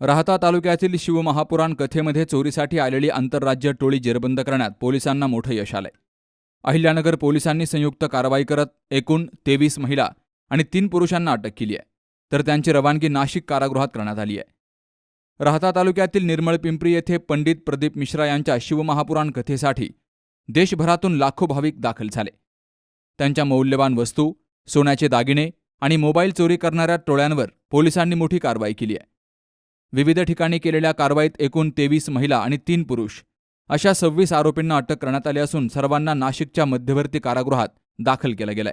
राहता तालुक्यातील शिवमहापुराण कथेमध्ये चोरीसाठी आलेली आंतरराज्य टोळी जेरबंद करण्यात पोलिसांना मोठं यश आलंय. अहिल्यानगर पोलिसांनी संयुक्त कारवाई करत एकूण तेवीस महिला आणि तीन पुरुषांना अटक केली आहे. तर त्यांची रवानगी नाशिक कारागृहात करण्यात आली आहे. राहता तालुक्यातील निर्मळ पिंपरी येथे पंडित प्रदीप मिश्रा यांच्या शिवमहापुराण कथेसाठी देशभरातून लाखो भाविक दाखल झाले. त्यांच्या मौल्यवान वस्तू सोन्याचे दागिने आणि मोबाईल चोरी करणाऱ्या टोळ्यांवर पोलिसांनी मोठी कारवाई केली आहे. विविध ठिकाणी केलेल्या कारवाईत एकूण तेवीस महिला आणि तीन पुरुष. अशा सव्वीस आरोपींना अटक करण्यात आली असून सर्वांना नाशिकच्या मध्यवर्ती कारागृहात दाखल केलं गेलंय.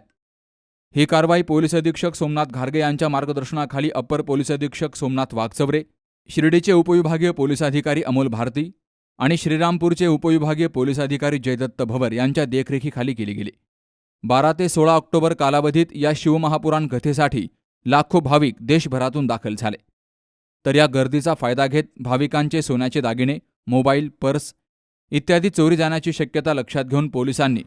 ही कारवाई पोलीस अधीक्षक सोमनाथ घारगे यांच्या मार्गदर्शनाखाली अप्पर पोलीस अधीक्षक सोमनाथ वाघचवरे शिर्डीचे उपविभागीय पोलीस अधिकारी अमोल भारती आणि श्रीरामपूरचे उपविभागीय पोलीस अधिकारी जयदत्त भवर यांच्या देखरेखीखाली केली गेली. बारा ते सोळा ऑक्टोबर कालावधीत या शिवमहापुराण कथेसाठी लाखो भाविक देशभरातून दाखल झाले. तर या गर्दीचा फायदा घेत भाविकांचे सोन्याचे दागिने मोबाईल पर्स इत्यादी चोरी जाण्याची शक्यता लक्षात घेऊन पोलिसांनी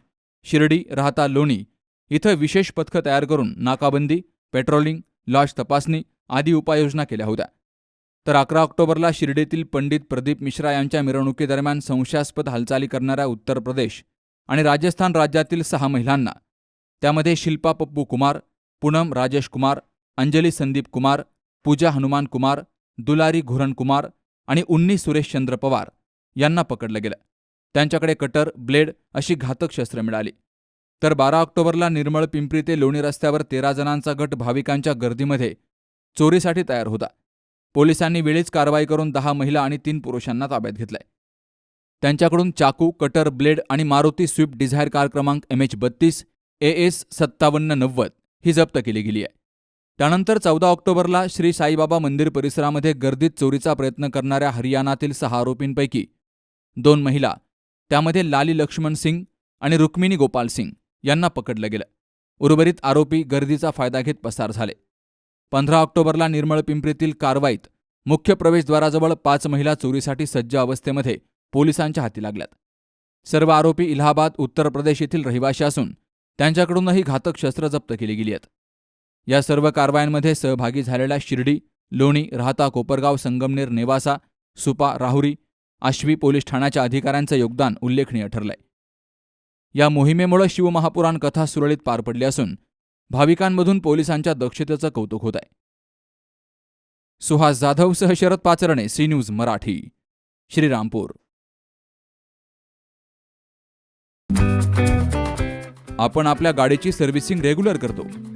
शिर्डी राहता लोणी इथं विशेष पथकं तयार करून नाकाबंदी पेट्रोलिंग लॉज तपासणी आदी उपाययोजना केल्या होत्या. तर अकरा ऑक्टोबरला शिर्डीतील पंडित प्रदीप मिश्रा यांच्या मिरवणुकीदरम्यान संशयास्पद हालचाली करणाऱ्या उत्तर प्रदेश आणि राजस्थान राज्यातील सहा महिलांना त्यामध्ये शिल्पा पप्पू कुमार पूनम राजेश कुमार अंजली संदीप कुमार पूजा हनुमान कुमार दुलारी घुरणकुमार आणि उन्नी सुरेशचंद्र पवार यांना पकडलं गेलं. त्यांच्याकडे कटर ब्लेड अशी घातक शस्त्र मिळाली. तर बारा ऑक्टोबरला निर्मळ पिंपरी ते लोणी रस्त्यावर तेरा जणांचा गट भाविकांच्या गर्दीमध्ये चोरीसाठी तयार होता. पोलिसांनी वेळीच कारवाई करून दहा महिला आणि तीन पुरुषांना ताब्यात घेतलंय. त्यांच्याकडून चाकू कटर ब्लेड आणि मारुती स्विफ्ट डिझायर कार क्रमांक एम एच बत्तीस ए एस सत्तावन्न नव्वद ही जप्त केली गेली आहे. त्यानंतर चौदा ऑक्टोबरला श्री साईबाबा मंदिर परिसरामध्ये गर्दीत चोरीचा प्रयत्न करणाऱ्या हरियाणातील सहा आरोपींपैकी दोन महिला त्यामध्ये लाली लक्ष्मण सिंग आणि रुक्मिणी गोपाल सिंग यांना पकडलं गेलं. उर्वरित आरोपी गर्दीचा फायदा घेत पसार झाले. पंधरा ऑक्टोबरला निर्मळ पिंपरीतील कारवाईत मुख्य प्रवेशद्वाराजवळ पाच महिला चोरीसाठी सज्ज अवस्थेमध्ये पोलिसांच्या हाती लागल्यात. सर्व आरोपी इलाहाबाद उत्तर प्रदेश येथील रहिवाशी असून त्यांच्याकडूनही घातक शस्त्र जप्त केली गेली आहेत. या सर्व कारवायांमध्ये सहभागी झालेल्या शिर्डी लोणी राहता कोपरगाव संगमनेर नेवासा सुपा राहुरी आश्वी पोलीस ठाण्याच्या अधिकाऱ्यांचं योगदान उल्लेखनीय ठरलंय. या मोहिमेमुळे शिवमहापुराण कथा सुरळीत पार पडली असून भाविकांमधून पोलिसांच्या दक्षतेचं कौतुक होत आहे. सुहास जाधवसह शरद पाचरणे सी न्यूज मराठी श्रीरामपूर. आपण आपल्या गाडीची सर्व्हिसिंग रेग्युलर करतो.